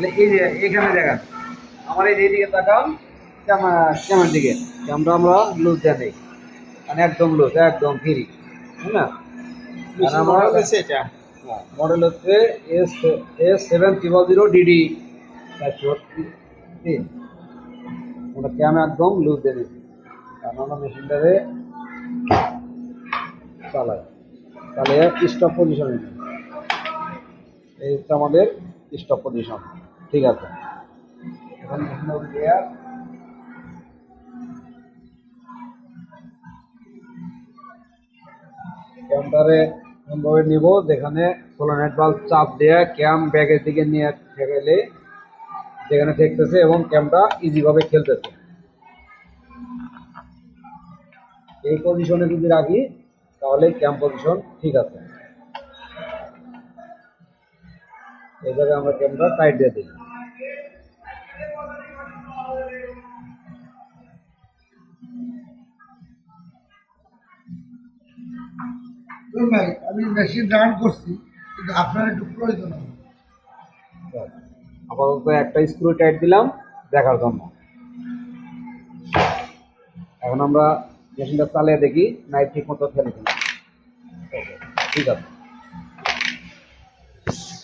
তাহলে এই যে এখানে দেখেন আমার এই দিকে তাকান ক্যামেরা ক্যামেরার দিকে। ক্যামেরা আমরা লুজ দেওয়া নেই মানে একদম লুজ একদম ফ্রি হ্যাঁ না? আর আমার এটা। মডেল হচ্ছে S S seven triple zero DD চারশো তিন। ওটা ক্যাম একদম লুজ দিয়ে দিচ্ছি কারণ আমরা মেশিনটারে চালাই। তাহলে স্টপ পজিশনে এই হচ্ছে আমাদের স্টপ পজিশন ঠিক আছে। এখন এমনভাবে নিব, যেখানে সোলানাইট বাল্ব চাপ দেয়া ক্যাম ব্যাগের দিকে নিয়ে ঠেকাইলে যেখানে ঠেকতেছে এবং ক্যামটা ইজিভাবে খেলতেছে। এই পজিশনে যদি রাখি, তাহলে ক্যাম পজিশন ঠিক আছে। এই জায়গায় আমরা ক্যামটা টাইট দিয়ে দিই। ভাই আমি মেশিন রান করছি, কিন্তু আপনার একটু প্রয়োজন হবে। আপাতত একটা স্ক্রু টাইট দিলাম, দেখার জন্য। এখন আমরা মেশিনটা চালিয়ে দেখি নাইট ঠিক মতো ফেলে দিলাম ঠিক আছে।